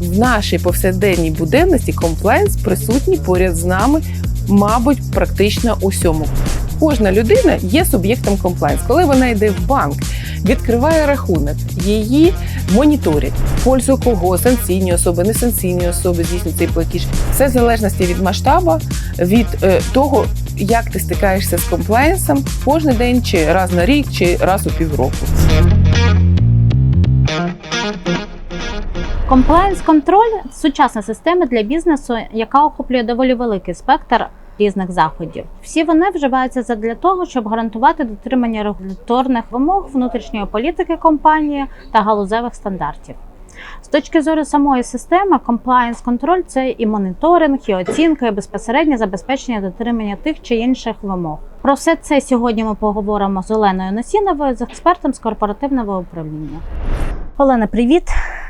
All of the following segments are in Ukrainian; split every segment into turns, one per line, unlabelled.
В нашій повсякденній буденності комплайнс присутній поряд з нами, мабуть, практично усьому. Кожна людина є суб'єктом комплайнс. Коли вона йде в банк, відкриває рахунок, її моніторять. Пользу кого санкційні особи, несанкційні особи здійснюють цей платіж. Все в залежності від масштабу, від е, того, як ти стикаєшся з комплайнсом кожен день, чи раз на рік, чи раз у півроку.
Комплаєнс контроль сучасна система для бізнесу, яка охоплює доволі великий спектр різних заходів. Всі вони вживаються задля того, щоб гарантувати дотримання регуляторних вимог внутрішньої політики компанії та галузевих стандартів. З точки зору самої системи, compliance контроль це і моніторинг, і оцінка, і безпосереднє забезпечення дотримання тих чи інших вимог. Про все це сьогодні ми поговоримо з Оленою Носіновою, з експертом з корпоративного управління. Олена, привіт!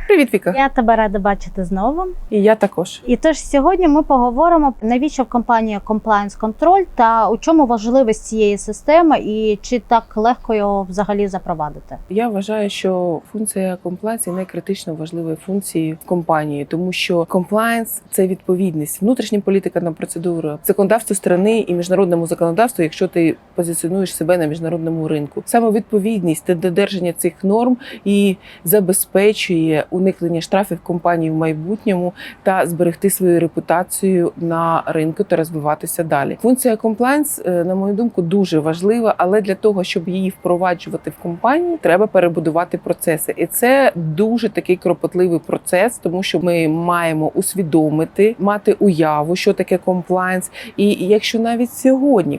Привіт, Віка.
Я тебе рада бачити знову.
І я також.
І тож сьогодні ми поговоримо навіщо в компанії Compliance Control та у чому важливість цієї системи, і чи так легко його взагалі запровадити.
Я вважаю, що функція комплайнс є найкритично важливою функцією в компанії, тому що комплайнс це відповідність, внутрішня політика на процедуру, законодавство страни і міжнародному законодавству, якщо ти позиціонуєш себе на міжнародному ринку. Саме відповідність та додержання цих норм і забезпечує уникнення штрафів компанії в майбутньому та зберегти свою репутацію на ринку та розвиватися далі. Функція комплайнс, е, на мою думку, дуже важлива, але для того, щоб її впроваджувати в компанії, треба перебудувати процеси, і це дуже такий кропотливий процес, тому що ми маємо усвідомити, мати уяву, що таке комплайнс. І якщо навіть сьогодні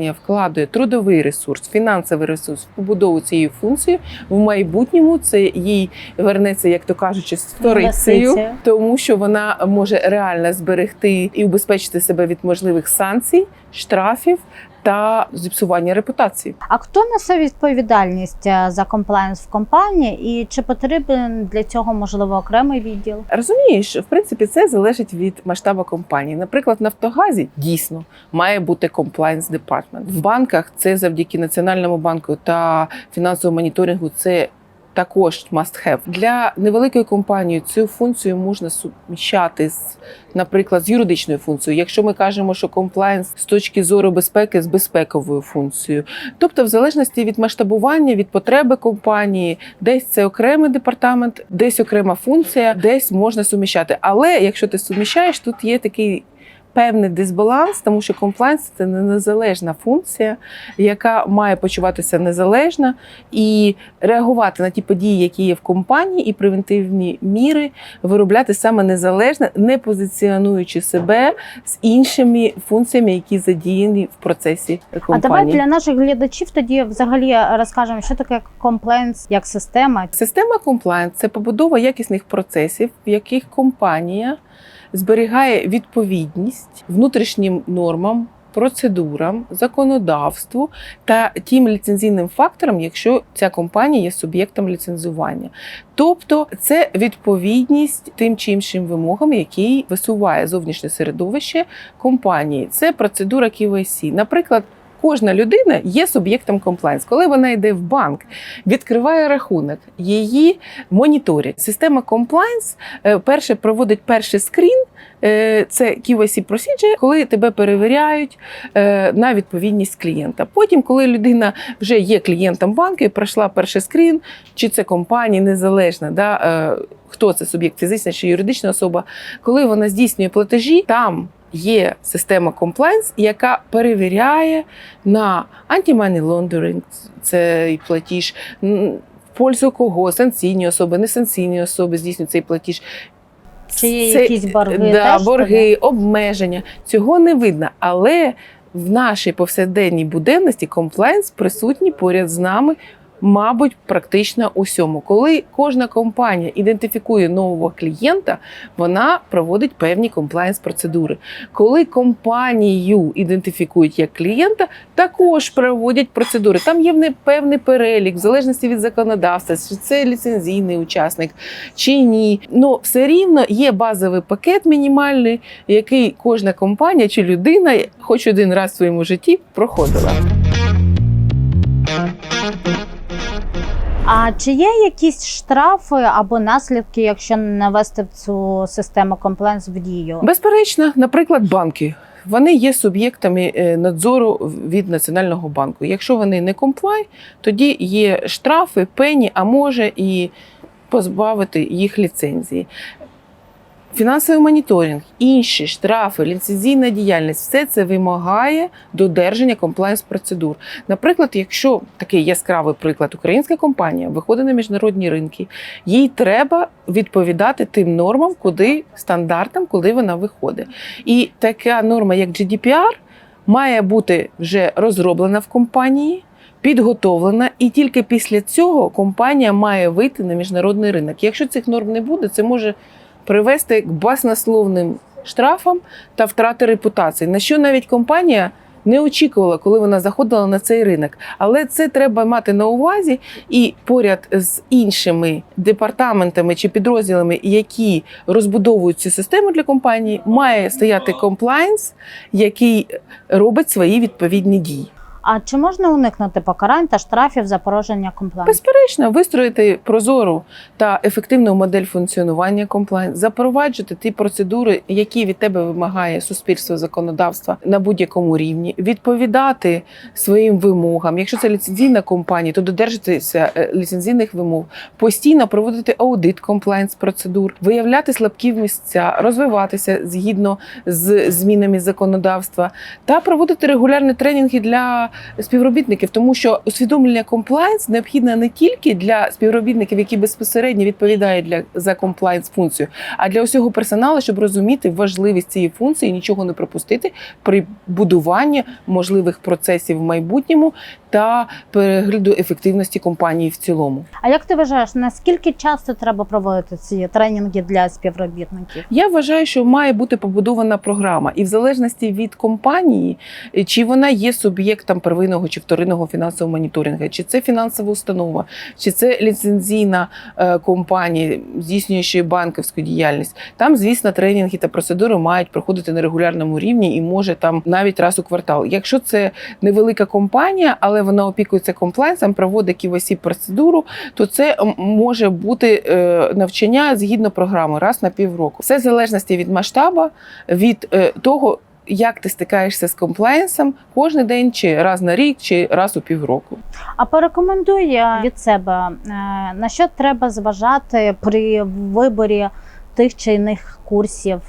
компанія вкладує трудовий ресурс, фінансовий ресурс в побудову цієї функції, в майбутньому це їй вернеться, як то кажучи, сторицею, тому що вона може реально зберегти і убезпечити себе від можливих санкцій, штрафів та зіпсування репутації.
А хто несе відповідальність е, за комплаєнс в компанії, і чи потрібен для цього можливо окремий відділ?
Розумієш, в принципі, це залежить від масштабу компанії. Наприклад, в Нафтогазі дійсно має бути комплайнс департмент. В банках це завдяки Національному банку та фінансовому моніторингу. Це також must have. для невеликої компанії. Цю функцію можна суміщати з, наприклад, з юридичною функцією. Якщо ми кажемо, що комплаєнс з точки зору безпеки з безпековою функцією, тобто, в залежності від масштабування, від потреби компанії, десь це окремий департамент, десь окрема функція, десь можна суміщати. Але якщо ти суміщаєш, тут є такий. Певний дисбаланс, тому що комплайнс це не незалежна функція, яка має почуватися незалежно і реагувати на ті події, які є в компанії, і превентивні міри виробляти саме незалежно, не позиціонуючи себе з іншими функціями, які задіяні в процесі компанії.
А давай для наших глядачів тоді взагалі розкажемо, що таке комплаєнс як система.
Система комплайнс це побудова якісних процесів, в яких компанія зберігає відповідність внутрішнім нормам. Процедурам, законодавству та тим ліцензійним факторам, якщо ця компанія є суб'єктом ліцензування. Тобто це відповідність тим чи іншим вимогам, які висуває зовнішнє середовище компанії. Це процедура KYC. Наприклад, кожна людина є суб'єктом комплайнс. Коли вона йде в банк, відкриває рахунок, її моніторять. Система комплайнс е, перше проводить перший скрін. е, Це KYC procedure, коли тебе перевіряють е, на відповідність клієнта. Потім, коли людина вже є клієнтом банку і пройшла перший скрін, чи це компанія незалежна, да, хто це суб'єкт, фізична чи юридична особа, коли вона здійснює платежі, там є система комплайнс, яка перевіряє на anti-money laundering, це і платіж. В пользу кого санкційні особи, несанкційні особи здійснюють цей платіж.
Чи є
Це-
якісь борги?
да,
теж
борги, обмеження. Цього не видно. Але в нашій повсякденній буденності комплайнс присутній поряд з нами. Мабуть, практично усьому. Коли кожна компанія ідентифікує нового клієнта, вона проводить певні комплайнс процедури. Коли компанію ідентифікують як клієнта, також проводять процедури. Там є певний перелік, в залежності від законодавства, чи це ліцензійний учасник чи ні. Ну все рівно є базовий пакет мінімальний, який кожна компанія чи людина хоч один раз в своєму житті проходила.
А чи є якісь штрафи або наслідки, якщо не ввести цю систему комплайнс в дію?
Безперечно, наприклад, банки. Вони є суб'єктами е, надзору від Національного банку. Якщо вони не комплай, тоді є штрафи, пені, а може і позбавити їх ліцензії. Фінансовий моніторинг, інші штрафи, ліцензійна діяльність все це вимагає додержання комплайнс процедур. Наприклад, якщо такий яскравий приклад, українська компанія виходить на міжнародні ринки, їй треба відповідати тим нормам, куди стандартам, куди вона виходить. І така норма, як GDPR, має бути вже розроблена в компанії. Підготовлена, і тільки після цього компанія має вийти на міжнародний ринок. Якщо цих норм не буде, це може привести к баснословним штрафам та втрати репутації, на що навіть компанія не очікувала, коли вона заходила на цей ринок. Але це треба мати на увазі, і поряд з іншими департаментами чи підрозділами, які розбудовують цю систему для компанії, має стояти комплайнс, який робить свої відповідні дії.
А чи можна уникнути покарань та штрафів за порушення комплайнс?
Безперечно, вистроїти прозору та ефективну модель функціонування комплайн, запроваджувати ті процедури, які від тебе вимагає суспільство законодавства на будь-якому рівні, відповідати своїм вимогам. Якщо це ліцензійна компанія, то додержатися е, ліцензійних вимог, постійно проводити аудит комплайнс процедур, виявляти слабкі місця, розвиватися згідно з змінами законодавства та проводити регулярні тренінги для співробітників, тому що усвідомлення комплайнс необхідне не тільки для співробітників, які безпосередньо відповідають для за комплайнс функцію, а для усього персоналу, щоб розуміти важливість цієї функції, і нічого не пропустити при будуванні можливих процесів в майбутньому та перегляду ефективності компанії в цілому.
А як ти вважаєш, наскільки часто треба проводити ці тренінги для співробітників?
Я вважаю, що має бути побудована програма, і в залежності від компанії, чи вона є суб'єктом первинного чи вторинного фінансового моніторингу, чи це фінансова установа, чи це ліцензійна е, компанія, здійснюючи банківську діяльність. Там, звісно, тренінги та процедури мають проходити на регулярному рівні і може там навіть раз у квартал. Якщо це невелика компанія, але вона опікується комплайнсом, проводить KYC процедуру, то це може бути е, навчання згідно програми раз на півроку. Все в залежності від масштабу, від е, того. Як ти стикаєшся з комплаєнсом кожен день, чи раз на рік, чи раз у півроку.
А порекомендуй е, від себе, е, на що треба зважати при виборі тих чи іних курсів?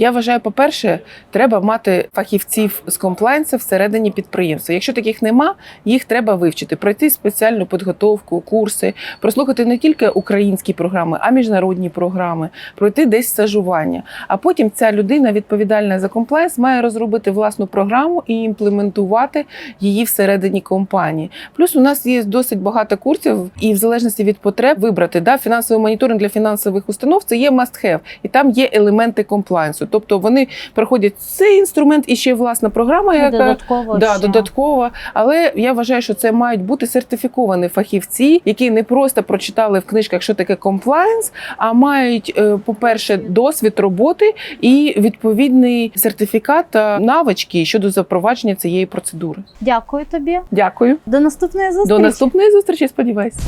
Я вважаю, по-перше, треба мати фахівців з комплайнсу всередині підприємства. Якщо таких нема, їх треба вивчити, пройти спеціальну підготовку, курси, прослухати не тільки українські програми, а міжнародні програми, пройти десь стажування. А потім ця людина, відповідальна за комплайнс, має розробити власну програму і імплементувати її всередині компанії. Плюс у нас є досить багато курсів, і в залежності від потреб вибрати да, фінансовий моніторинг для фінансових установ це є must have, і там є елементи комплайнсу. Тобто вони проходять цей інструмент і ще власна програма, яка
Додатково
Да,
ще.
додатково. Але я вважаю, що це мають бути сертифіковані фахівці, які не просто прочитали в книжках, що таке комплайнс, а мають, е, по-перше, досвід роботи і відповідний сертифікат та навички щодо запровадження цієї процедури.
Дякую тобі.
Дякую.
До наступної зустрічі.
До наступної зустрічі. Сподіваюся.